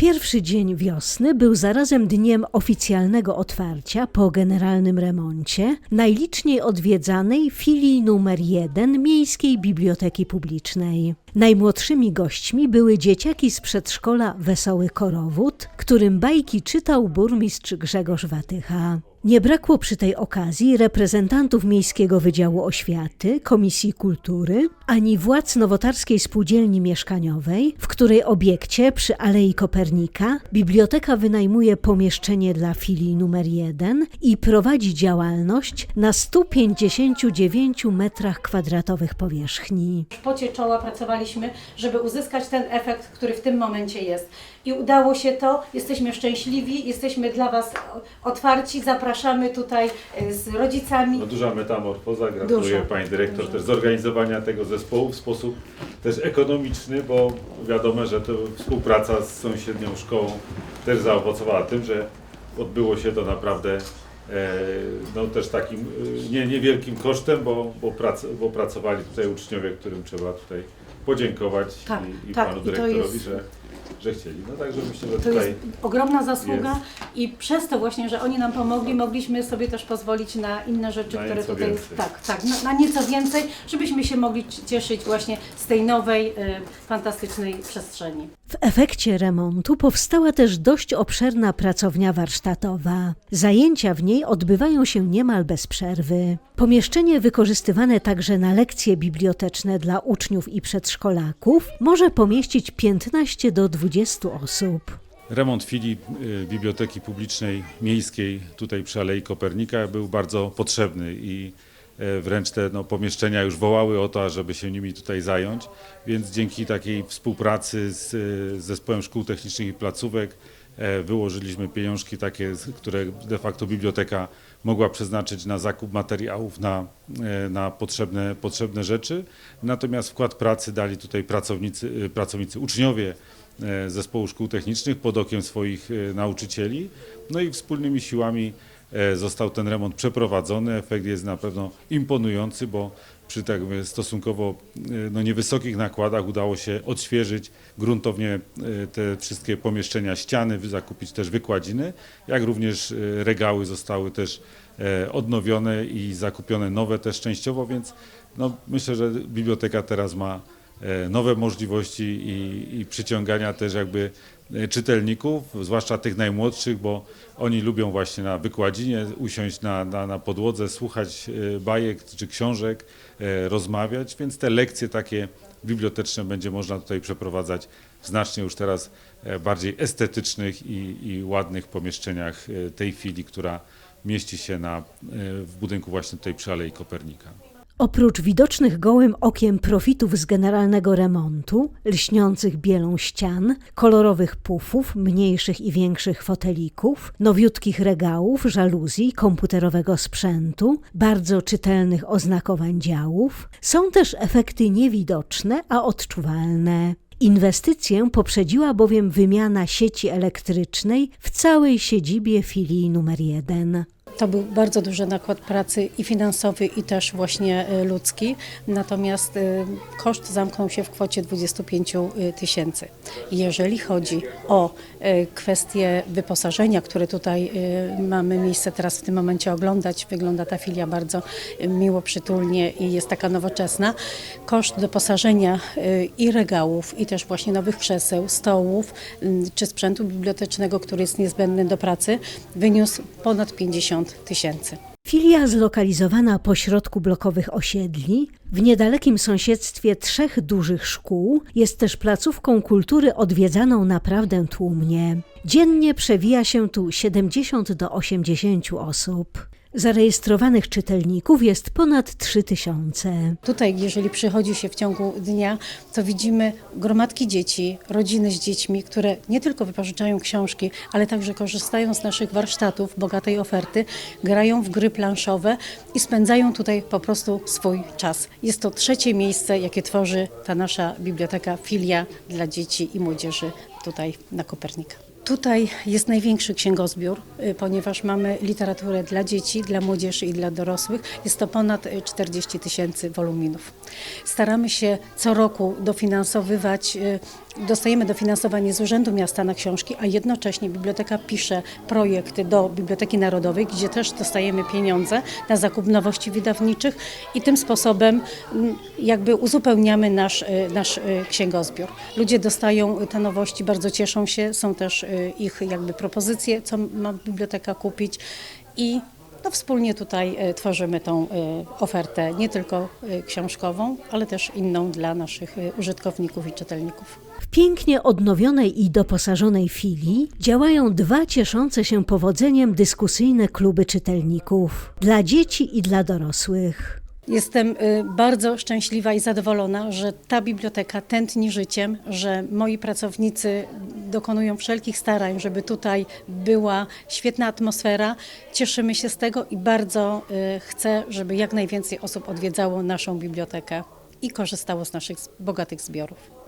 Pierwszy dzień wiosny był zarazem dniem oficjalnego otwarcia po generalnym remoncie najliczniej odwiedzanej filii numer 1 Miejskiej Biblioteki Publicznej. Najmłodszymi gośćmi były dzieciaki z przedszkola Wesoły Korowód, którym bajki czytał burmistrz Grzegorz Watycha. Nie brakło przy tej okazji reprezentantów Miejskiego Wydziału Oświaty, Komisji Kultury, ani władz Nowotarskiej Spółdzielni Mieszkaniowej, w której obiekcie przy Alei Kopernika biblioteka wynajmuje pomieszczenie dla filii numer 1 i prowadzi działalność na 159 metrach kwadratowych powierzchni. w pocie czoła pracowaliśmy, żeby uzyskać ten efekt, który w tym momencie jest. I udało się to, jesteśmy szczęśliwi, jesteśmy dla Was otwarci, zapraszamy tutaj y, z rodzicami. No duża metamorfoza, gratuluję Duża, Pani Dyrektor duża. też zorganizowania tego zespołu w sposób też ekonomiczny, bo wiadomo, że to współpraca z sąsiednią szkołą też zaowocowała tym, że odbyło się to naprawdę e, no też takim e, nie, niewielkim kosztem, bo, bo, prac, bo pracowali tutaj uczniowie, którym trzeba tutaj podziękować Tak, i, i tak, Panu i to Dyrektorowi, jest- że, że chcieli. No także myślę, że To tutaj jest ogromna zasługa i przez to właśnie, że oni nam pomogli, mogliśmy sobie też pozwolić na inne rzeczy, Na które nieco tutaj więcej. tak, tak, na, na nieco więcej, żebyśmy się mogli cieszyć właśnie z tej nowej, y, fantastycznej przestrzeni. W efekcie remontu powstała też dość obszerna pracownia warsztatowa. Zajęcia w niej odbywają się niemal bez przerwy. Pomieszczenie wykorzystywane także na lekcje biblioteczne dla uczniów i przedszkolaków może pomieścić 15 do 20 osób. Remont filii y, Biblioteki Publicznej Miejskiej tutaj przy Alei Kopernika był bardzo potrzebny i wręcz te no, pomieszczenia już wołały o to, żeby się nimi tutaj zająć, więc dzięki takiej współpracy z, y, z Zespołem Szkół Technicznych i Placówek e, wyłożyliśmy pieniążki takie, które de facto biblioteka mogła przeznaczyć na zakup materiałów, na, e, na potrzebne, potrzebne rzeczy. Natomiast wkład pracy dali tutaj pracownicy, pracownicy uczniowie e, Zespołu Szkół Technicznych pod okiem swoich e, nauczycieli. No i wspólnymi siłami e, został ten remont przeprowadzony. Efekt jest na pewno imponujący, bo przy tak stosunkowo e, no, niewysokich nakładach udało się odświeżyć gruntownie e, te wszystkie pomieszczenia, ściany, zakupić też wykładziny, jak również e, regały zostały też e, odnowione i zakupione nowe też częściowo, więc no, myślę, że biblioteka teraz ma e, nowe możliwości i, i przyciągania też jakby e, czytelników, zwłaszcza tych najmłodszych, bo oni lubią właśnie na wykładzinie usiąść na, na, na podłodze, słuchać e, bajek czy książek, e, rozmawiać, więc te lekcje takie biblioteczne będzie można tutaj przeprowadzać w znacznie już teraz e, bardziej estetycznych i, i ładnych pomieszczeniach e, tej filii, która mieści się na, e, w budynku właśnie tutaj przy Alei Kopernika. Oprócz widocznych gołym okiem profitów z generalnego remontu, lśniących bielą ścian, kolorowych pufów, mniejszych i większych fotelików, nowiutkich regałów, żaluzji, komputerowego sprzętu, bardzo czytelnych oznakowań działów, są też efekty niewidoczne, a odczuwalne. Inwestycję poprzedziła bowiem wymiana sieci elektrycznej w całej siedzibie filii numer 1. To był bardzo duży nakład pracy i finansowy, i też właśnie y, ludzki. Natomiast y, koszt zamknął się w kwocie 25 tysięcy. Jeżeli chodzi o kwestie wyposażenia, które tutaj mamy miejsce teraz w tym momencie oglądać, wygląda ta filia bardzo miło, przytulnie i jest taka nowoczesna. Koszt doposażenia i regałów, i też właśnie nowych krzeseł, stołów czy sprzętu bibliotecznego, który jest niezbędny do pracy, wyniósł ponad 50 tysięcy. Filia zlokalizowana pośrodku blokowych osiedli, w niedalekim sąsiedztwie trzech dużych szkół, jest też placówką kultury odwiedzaną naprawdę tłumnie. Dziennie przewija się tu 70 do 80 osób. Zarejestrowanych czytelników jest ponad 3000. Tutaj, jeżeli przychodzi się w ciągu dnia, to widzimy gromadki dzieci, rodziny z dziećmi, które nie tylko wypożyczają książki, ale także korzystają z naszych warsztatów, bogatej oferty, grają w gry planszowe i spędzają tutaj po prostu swój czas. Jest to trzecie miejsce, jakie tworzy ta nasza biblioteka, filia dla dzieci i młodzieży tutaj na Kopernika. Tutaj jest największy księgozbiór, y, ponieważ mamy literaturę dla dzieci, dla młodzieży i dla dorosłych. Jest to ponad y, 40 tysięcy woluminów. Staramy się co roku dofinansowywać y, Dostajemy dofinansowanie z Urzędu Miasta na książki, a jednocześnie biblioteka pisze projekty do Biblioteki Narodowej, gdzie też dostajemy pieniądze na zakup nowości wydawniczych i tym sposobem mm, jakby uzupełniamy nasz, y, nasz y, księgozbiór. Ludzie dostają te nowości, bardzo cieszą się, są też y, ich jakby propozycje, co ma biblioteka kupić i no, wspólnie tutaj tworzymy tą ofertę nie tylko książkową, ale też inną dla naszych użytkowników i czytelników. Pięknie odnowionej i doposażonej filii działają dwa cieszące się powodzeniem dyskusyjne kluby czytelników dla dzieci i dla dorosłych. Jestem y, bardzo szczęśliwa i zadowolona, że ta biblioteka tętni życiem, że moi pracownicy dokonują wszelkich starań, żeby tutaj była świetna atmosfera. Cieszymy się z tego i bardzo y, chcę, żeby jak najwięcej osób odwiedzało naszą bibliotekę i korzystało z naszych bogatych zbiorów.